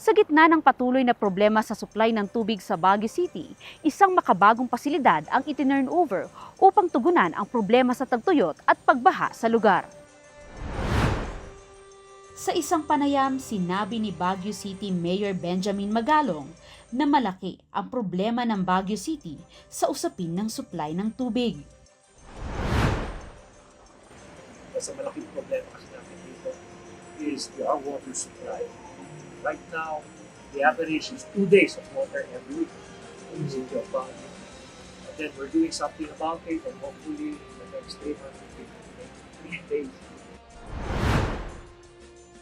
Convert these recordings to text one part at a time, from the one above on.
Sa gitna ng patuloy na problema sa supply ng tubig sa Baguio City, isang makabagong pasilidad ang itinurn over upang tugunan ang problema sa tagtuyot at pagbaha sa lugar. Sa isang panayam, sinabi ni Baguio City Mayor Benjamin Magalong na malaki ang problema ng Baguio City sa usapin ng supply ng tubig. Kasi malaking problema kasi natin dito is the water supply. Right now, the average is two days of water every week in the city of Baguio. And then we're doing something about it and hopefully in the next three months three days.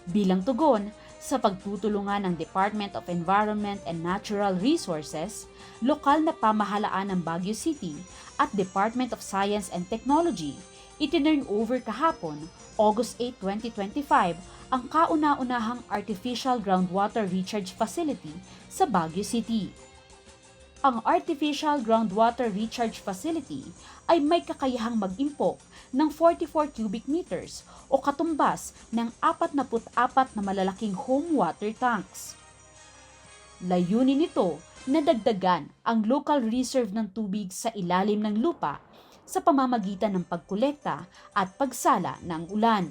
bilang tugon sa pagtutulungan ng Department of Environment and Natural Resources, lokal na pamahalaan ng Baguio City at Department of Science and Technology, itinurn over kahapon, August 8, 2025, ang kauna-unahang Artificial Groundwater Recharge Facility sa Baguio City. Ang Artificial Groundwater Recharge Facility ay may kakayahang mag-impok ng 44 cubic meters o katumbas ng 44 na malalaking home water tanks. Layunin nito na dagdagan ang local reserve ng tubig sa ilalim ng lupa sa pamamagitan ng pagkolekta at pagsala ng ulan.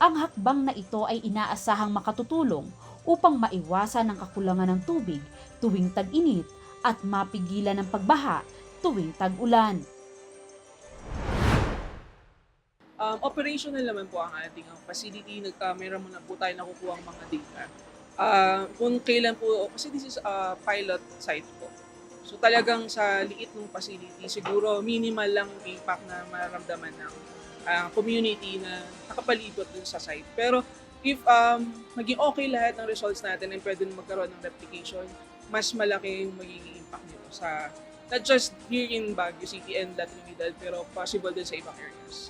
Ang hakbang na ito ay inaasahang makatutulong upang maiwasan ang kakulangan ng tubig tuwing tag-init at mapigilan ang pagbaha tuwing tag-ulan. Um, operational naman po ang ating ang facility. Nag, uh, meron muna po tayo nakukuha ang mga data. Ah, kung kailan po, kasi this is a pilot site po. So talagang sa liit ng facility, siguro minimal lang ang impact na maramdaman ng ah, community na nakapalibot dun sa site. Pero if um, maging okay lahat ng results natin and pwede magkaroon ng replication, mas malaki yung magiging impact nito sa not just here in Baguio City and La Trinidad, pero possible din sa ibang areas.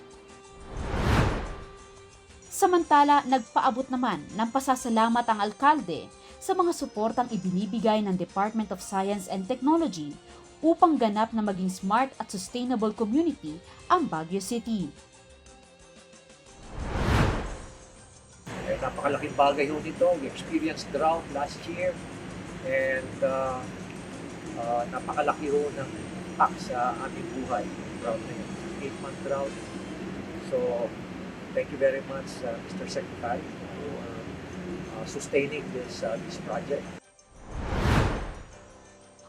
Samantala, nagpaabot naman ng pasasalamat ang alkalde sa mga suportang ibinibigay ng Department of Science and Technology upang ganap na maging smart at sustainable community ang Baguio City. Eh, napakalaking bagay ho nito. We experienced drought last year and uh, uh, napakalaki ho ng impact sa aming buhay. Drought na yun. Eight-month drought. So, thank you very much, uh, Mr. Secretary, uh, sustaining this uh, this project.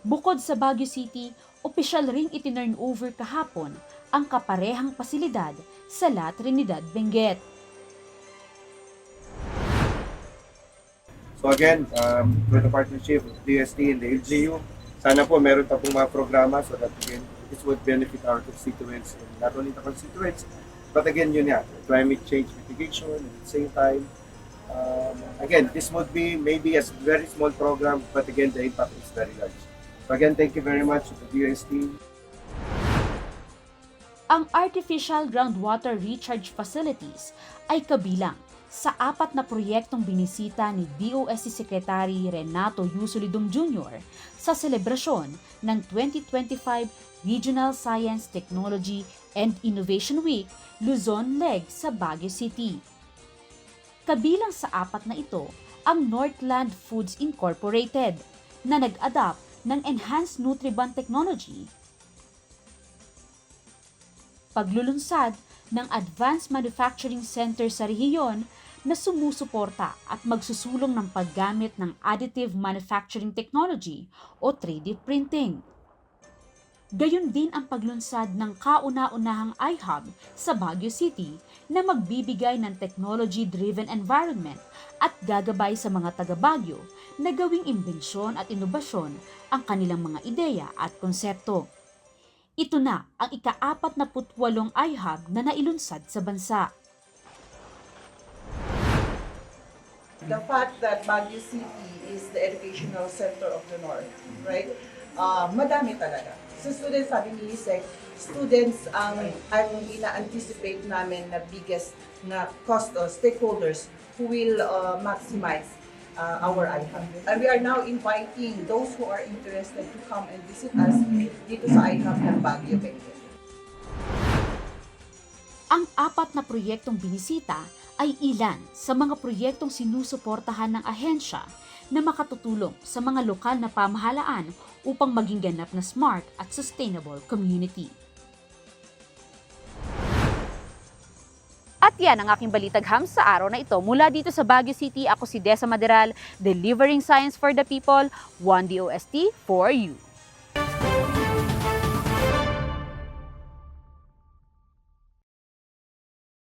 Bukod sa Baguio City, opisyal ring itinurn over kahapon ang kaparehang pasilidad sa La Trinidad, Benguet. So again, um, with the partnership of DST and the LGU, sana po meron pa pong mga programa so that again, this would benefit our constituents and not only the constituents, but again, yun nga, climate change mitigation at the same time. Um, again, this would be maybe a very small program, but again, the impact is very large. So again, thank you very much to the DST. Ang Artificial Groundwater Recharge Facilities ay kabilang sa apat na proyektong binisita ni DOST Secretary Renato Yusolidum Jr. sa selebrasyon ng 2025 Regional Science, Technology and Innovation Week Luzon Leg sa Baguio City. Kabilang sa apat na ito ang Northland Foods Incorporated na nag-adapt ng Enhanced Nutriband Technology paglulunsad ng Advanced Manufacturing Center sa rehiyon na sumusuporta at magsusulong ng paggamit ng Additive Manufacturing Technology o 3D printing. Gayon din ang paglunsad ng kauna-unahang iHub sa Baguio City na magbibigay ng technology-driven environment at gagabay sa mga taga Baguio na gawing imbensyon at inobasyon ang kanilang mga ideya at konsepto. Ito na ang ika-apat na putwalong iHub na nailunsad sa bansa. the fact that Baguio City is the educational center of the North, right? Uh, madami talaga. So students, sabi ni Lisek, students ang, ang ina-anticipate namin na biggest na cost or stakeholders who will uh, maximize uh, our IHUB. And we are now inviting those who are interested to come and visit us dito sa IHUB ng Baguio Benguet. Ang apat na proyektong binisita ay ilan sa mga proyektong sinusuportahan ng ahensya na makatutulong sa mga lokal na pamahalaan upang maging ganap na smart at sustainable community. At yan ang aking balitagham sa araw na ito. Mula dito sa Baguio City, ako si Desa Maderal, delivering science for the people, 1DOST for you.